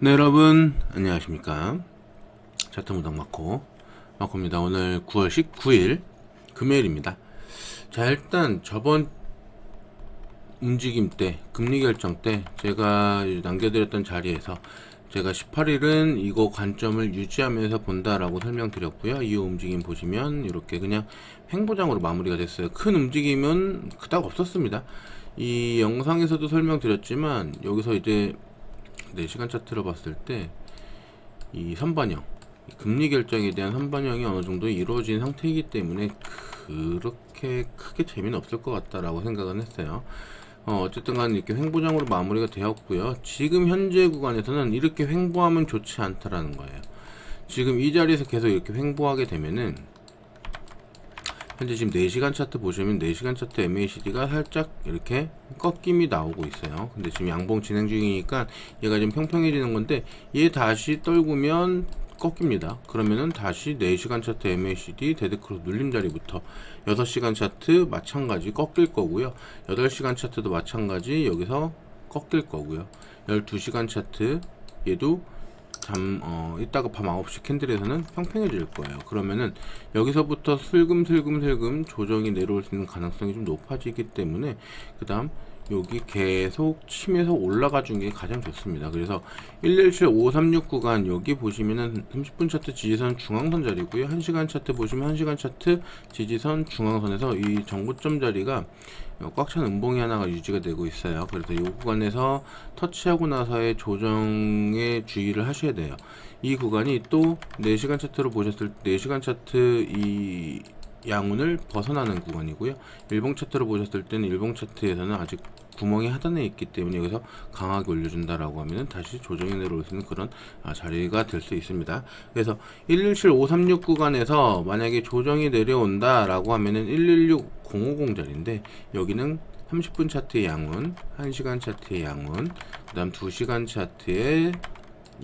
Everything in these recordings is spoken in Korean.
네 여러분 안녕하십니까? 차트 무당 마코 마코입니다. 오늘 9월 19일 금요일입니다. 자 일단 저번 움직임 때 금리 결정 때 제가 남겨드렸던 자리에서 제가 18일은 이거 관점을 유지하면서 본다라고 설명드렸고요. 이 움직임 보시면 이렇게 그냥 횡보장으로 마무리가 됐어요. 큰 움직임은 그닥 없었습니다. 이 영상에서도 설명드렸지만 여기서 이제 4시간 차트로 봤을 때 이 선반영 이 금리 결정에 대한 선반영이 어느 정도 이루어진 상태이기 때문에 그렇게 크게 재미는 없을 것 같다라고 생각은 했어요. 어, 어쨌든 간 이렇게 횡보장으로 마무리가 되었고요. 지금 현재 구간에서는 이렇게 횡보하면 좋지 않다라는 거예요. 지금 이 자리에서 계속 이렇게 횡보하게 되면은 현재 지금 4시간 차트 보시면 4시간 차트 MACD가 살짝 이렇게 꺾임이 나오고 있어요. 근데 지금 양봉 진행 중이니까 얘가 좀 평평해지는 건데 얘 다시 떨구면 꺾입니다. 그러면은 다시 4시간 차트 MACD 데드크로스 눌림 자리부터 6시간 차트 마찬가지 꺾일 거고요. 8시간 차트도 마찬가지 여기서 꺾일 거고요. 12시간 차트 얘도 잠, 어, 이따가 밤 9시 캔들에서는 평평해질 거예요. 그러면은 여기서부터 슬금슬금슬금 조정이 내려올 수 있는 가능성이 좀 높아지기 때문에 그 다음 여기 계속 치면서 올라가 준 게 가장 좋습니다. 그래서 117536 구간 여기 보시면은 30분 차트 지지선 중앙선 자리고요. 1시간 차트 보시면 1시간 차트 지지선 중앙선에서 이 정고점 자리가 꽉 찬 음봉이 하나가 유지가 되고 있어요. 그래서 이 구간에서 터치하고 나서의 조정에 주의를 하셔야 돼요. 이 구간이 또 4시간 차트로 보셨을 때 4시간 차트 이 양운을 벗어나는 구간이고요. 일봉 차트로 보셨을 때는 일봉 차트에서는 아직 구멍이 하단에 있기 때문에 여기서 강하게 올려준다라고 하면은 다시 조정이 내려올 수 있는 그런 아, 자리가 될 수 있습니다. 그래서 117536 구간에서 만약에 조정이 내려온다라고 하면은 116050 자리인데 여기는 30분 차트의 양운, 1시간 차트의 양운, 그 다음 2시간 차트의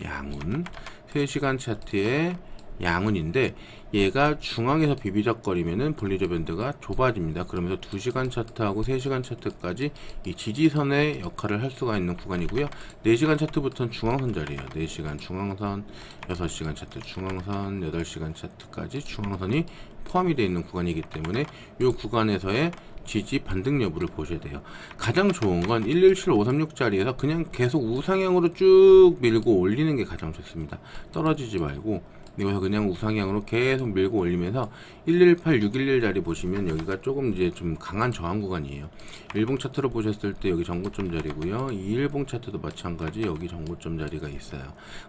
양운, 3시간 차트의 양운인데 얘가 중앙에서 비비적거리면은 분리저 밴드가 좁아집니다. 그러면서 2시간 차트하고 3시간 차트까지 이 지지선의 역할을 할 수가 있는 구간이고요. 4시간 차트부터는 중앙선 자리예요. 4시간 중앙선, 6시간 차트 중앙선, 8시간 차트까지 중앙선이 포함이 되어 있는 구간이기 때문에 이 구간에서의 지지 반등 여부를 보셔야 돼요. 가장 좋은 건 117536짜리에서 그냥 계속 우상향으로 쭉 밀고 올리는 게 가장 좋습니다. 떨어지지 말고 여기서 그냥 우상향으로 계속 밀고 올리면서 118611 자리 보시면 여기가 조금 이제 좀 강한 저항 구간이에요. 일봉 차트로 보셨을 때 여기 정고점 자리고요. 이 일봉 차트도 마찬가지 여기 정고점 자리가 있어요.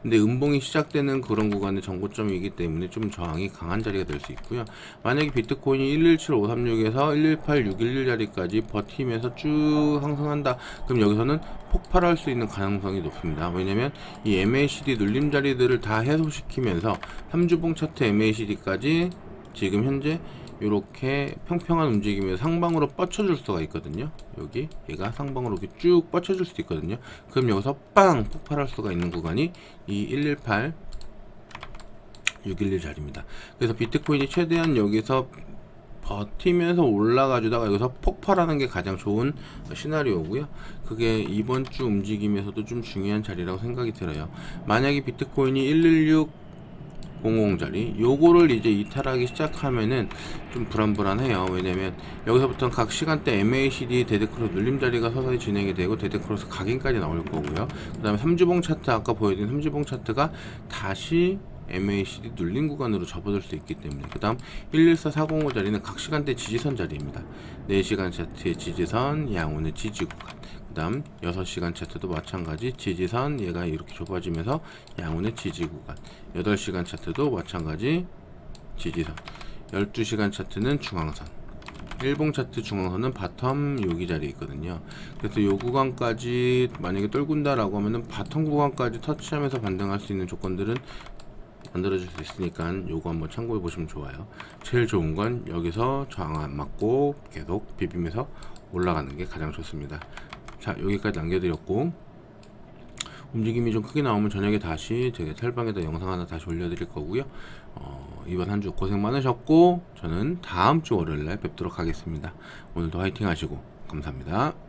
근데 음봉이 시작되는 그런 구간의 정고점이기 때문에 좀 저항이 강한 자리가 될 수 있고요. 만약에 비트코인이 117536에서 118611 자리까지 버티면서 쭉 상승한다. 그럼 여기서는 폭발할 수 있는 가능성이 높습니다. 왜냐면 이 MACD 눌림 자리들을 다 해소시키면서 3주봉 차트 MACD까지 지금 현재 이렇게 평평한 움직임에서 상방으로 뻗쳐줄 수가 있거든요. 여기 얘가 상방으로 이렇게 쭉 뻗쳐줄 수도 있거든요. 그럼 여기서 빵 폭발할 수가 있는 구간이 이 118 611 자리입니다. 그래서 비트코인이 최대한 여기서 버티면서 올라가 주다가 여기서 폭발하는 게 가장 좋은 시나리오고요. 그게 이번 주 움직임에서도 좀 중요한 자리라고 생각이 들어요. 만약에 비트코인이 116 00 자리 요거를 이제 이탈하기 시작하면은 좀 불안불안해요 왜냐면 여기서부터 각 시간대 MACD 데드크로스 눌림 자리가 서서히 진행이 되고 데드크로스 각인까지 나올 거고요 그 다음에 3주봉 차트 아까 보여드린 3주봉 차트가 다시 MACD 눌림 구간으로 접어들 수 있기 때문에 그 다음 114405 자리는 각 시간대 지지선 자리입니다. 4시간 차트의 지지선 양운의 지지 구간. 그 다음 6시간 차트도 마찬가지 지지선 얘가 이렇게 좁아지면서 양운의 지지 구간. 8시간 차트도 마찬가지 지지선. 12시간 차트는 중앙선. 일봉 차트 중앙선은 바텀 여기 자리에 있거든요. 그래서 요 구간까지 만약에 떨군다라고 하면은 바텀 구간까지 터치하면서 반등할 수 있는 조건들은 만들어줄 수 있으니까 요거 한번 참고해 보시면 좋아요. 제일 좋은 건 여기서 저항 안 맞고 계속 비비면서 올라가는 게 가장 좋습니다. 자 여기까지 남겨드렸고 움직임이 좀 크게 나오면 저녁에 다시 제가 텔방에다 영상 하나 다시 올려드릴 거고요. 어, 이번 한 주 고생 많으셨고 저는 다음 주 월요일날 뵙도록 하겠습니다. 오늘도 화이팅 하시고 감사합니다.